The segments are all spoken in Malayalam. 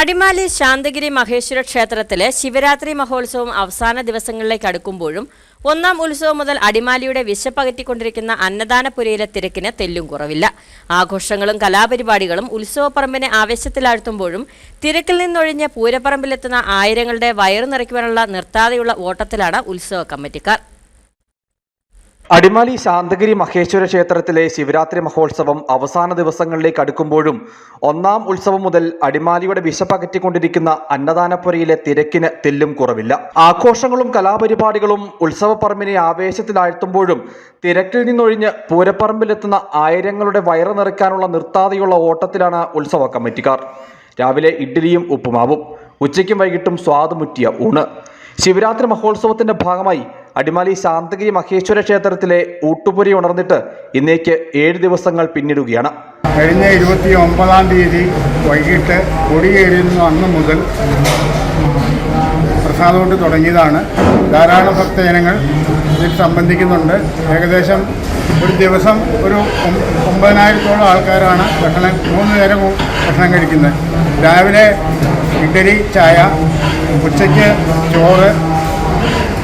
അടിമാലി ശാന്തഗിരി മഹേശ്വര ക്ഷേത്രത്തിലെ ശിവരാത്രി മഹോത്സവം അവസാന ദിവസങ്ങളിലേക്ക് അടുക്കുമ്പോഴും ഒന്നാം ഉത്സവം മുതൽ അടിമാലിയുടെ വിശപ്പകറ്റിക്കൊണ്ടിരിക്കുന്ന അന്നദാനപുരയിലെ തിരക്കിന് തെല്ലും കുറവില്ല. ആഘോഷങ്ങളും കലാപരിപാടികളും ഉത്സവപ്പറമ്പിനെ ആവേശത്തിലാഴ്ത്തുമ്പോഴും തിരക്കിൽ നിന്നൊഴിഞ്ഞ് പൂരപ്പറമ്പിലെത്തുന്ന ആയിരങ്ങളുടെ വയറു നിറയ്ക്കുവാനുള്ള നിർത്താതെയുള്ള ഓട്ടത്തിലാണ് ഉത്സവ കമ്മിറ്റിക്കാർ. അടിമാലി ശാന്തഗിരി മഹേശ്വര ക്ഷേത്രത്തിലെ ശിവരാത്രി മഹോത്സവം അവസാന ദിവസങ്ങളിലേക്ക് അടുക്കുമ്പോഴും ഒന്നാം ഉത്സവം മുതൽ അടിമാലിയുടെ വിശപ്പകറ്റിക്കൊണ്ടിരിക്കുന്ന അന്നദാനപ്പുരയിലെ തിരക്കിന് തെല്ലും കുറവില്ല. ആഘോഷങ്ങളും കലാപരിപാടികളും ഉത്സവപ്പറമ്പിനെ ആവേശത്തിലാഴ്ത്തുമ്പോഴും തിരക്കിൽ നിന്നൊഴിഞ്ഞ് പൂരപ്പറമ്പിലെത്തുന്ന ആയിരങ്ങളുടെ വയറ് നിറയ്ക്കാനുള്ള നിർത്താതെയുള്ള ഓട്ടത്തിലാണ് ഉത്സവ കമ്മിറ്റിക്കാർ. രാവിലെ ഇഡ്ഡലിയും ഉപ്പുമാവും ഉച്ചയ്ക്കും വൈകിട്ടും സ്വാദുമുറ്റിയ ഊണ്. ശിവരാത്രി മഹോത്സവത്തിന്റെ ഭാഗമായി അടിമാലി ശാന്തഗിരി മഹേശ്വര ക്ഷേത്രത്തിലെ ഊട്ടുപുരി ഉണർന്നിട്ട് ഇന്നേക്ക് ഏഴ് ദിവസങ്ങൾ പിന്നിടുകയാണ്. കഴിഞ്ഞ ഇരുപത്തി ഒമ്പതാം തീയതി വൈകിട്ട് കൊടിയേറിയുന്ന അന്ന് മുതൽ പ്രസാദം കൊണ്ട് തുടങ്ങിയതാണ്. ധാരാളം ഭക്തജനങ്ങൾ ഇതിൽ സംബന്ധിക്കുന്നുണ്ട്. ഏകദേശം ഒരു ദിവസം ഒരു ഒമ്പതിനായിരത്തോളം ആൾക്കാരാണ് ഭക്ഷണം മൂന്ന് നേരം ഭക്ഷണം കഴിക്കുന്നത്. രാവിലെ ഇഡലി ചായ ഉച്ചയ്ക്ക് ചോറ്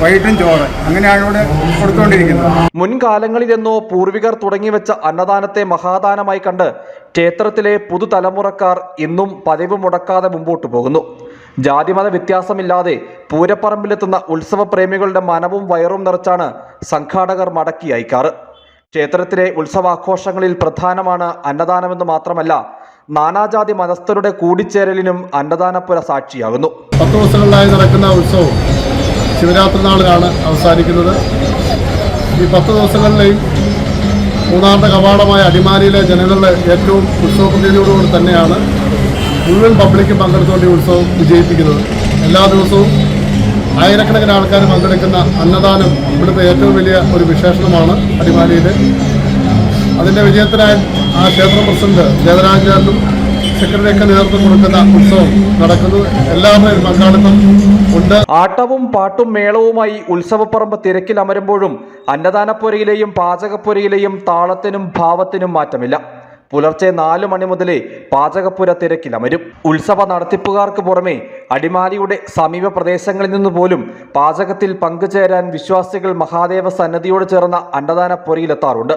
വൈകിട്ടും ചോറ്. അങ്ങനെയാണ് ഇവിടെ കൊടുത്തുകൊണ്ടിരിക്കുന്നത് മുൻകാലങ്ങളിലെന്നോ പൂർവികർ തുടങ്ങിവെച്ച അന്നദാനത്തെ മഹാദാനമായി കണ്ട് ക്ഷേത്രത്തിലെ പുതുതലമുറക്കാർ ഇന്നും പതിവ് മുടക്കാതെ മുമ്പോട്ട് പോകുന്നു. ജാതിമത വ്യത്യാസമില്ലാതെ പൂരപ്പറമ്പിലെത്തുന്ന ഉത്സവപ്രേമികളുടെ മനവും വയറും നിറച്ചാണ് സംഘാടകർ മടക്കി അയക്കാറ്. ക്ഷേത്രത്തിലെ ഉത്സവാഘോഷങ്ങളിൽ പ്രധാനമാണ് അന്നദാനമെന്ന് മാത്രമല്ല നാനാജാതി മതസ്ഥരുടെ കൂടിച്ചേരലിനും അന്നദാനപ്പുര സാക്ഷിയാകുന്നു. പത്ത് ദിവസങ്ങളിലായി നടക്കുന്ന ഉത്സവം ശിവരാത്രി നാളിലാണ് അവസാനിക്കുന്നത്. ഈ പത്ത് ദിവസങ്ങളിലെയും മൂന്നാറിന്റെ കവാടമായ അടിമാലിയിലെ ജനങ്ങളുടെ ഏറ്റവും ഉത്സവപ്രതിയോടുകൂടി തന്നെയാണ് മുഴുവൻ പബ്ലിക്കും പങ്കെടുത്തുകൊണ്ട് ഈ ഉത്സവം വിജയിപ്പിക്കുന്നത്. എല്ലാ ദിവസവും ആയിരക്കണക്കിന് ആൾക്കാർ പങ്കെടുക്കുന്ന അന്നദാനം ഇവിടുത്തെ ഏറ്റവും വലിയ ഒരു വിശേഷണമാണ് അടിമാലിയിൽ അതിന്റെ വിജയത്തിനായി ആ ക്ഷേത്ര പ്രസിഡന്റ് ദേവരാജാനും സെക്രട്ടറിയൊക്കെ നേതൃത്വം കൊടുക്കുന്ന ഉത്സവം നടക്കുന്നു. എല്ലാവരുടെയും പങ്കാളിത്തം ഉണ്ട്. ആട്ടവും പാട്ടും മേളവുമായി ഉത്സവപ്പറമ്പ് തിരക്കിലമരുമ്പോഴും അന്നദാനപ്പുരയിലെയും പാചകപ്പുരയിലെയും താളത്തിനും ഭാവത്തിനും മാറ്റമില്ല. പുലർച്ചെ നാലു മണി മുതലേ പാചകപ്പുര തിരക്കിലമരും ഉത്സവ നടത്തിപ്പുകാർക്ക് പുറമെ അടിമാലിയുടെ സമീപ പ്രദേശങ്ങളിൽ നിന്ന് പോലും പാചകത്തിൽ പങ്കുചേരാൻ വിശ്വാസികൾ മഹാദേവ സന്നദ്ധിയോട് ചേർന്ന അന്നദാനപ്പുരയിലെത്താറുണ്ട്.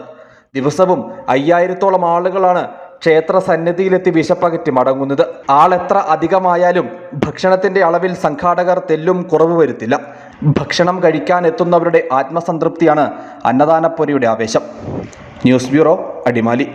ദിവസവും അയ്യായിരത്തോളം ആളുകളാണ് ക്ഷേത്ര സന്നിധിയിലെത്തി വിശപ്പകറ്റി മടങ്ങുന്നത്. ആളെത്ര അധികമായാലും ഭക്ഷണത്തിന്റെ അളവിൽ സംഘാടകർ തെല്ലും കുറവ് വരുത്തില്ല. ഭക്ഷണം കഴിക്കാൻ എത്തുന്നവരുടെ ആത്മസംതൃപ്തിയാണ് അന്നദാനപ്പൊരിയുടെ ആവേശം. News bureau Adimali.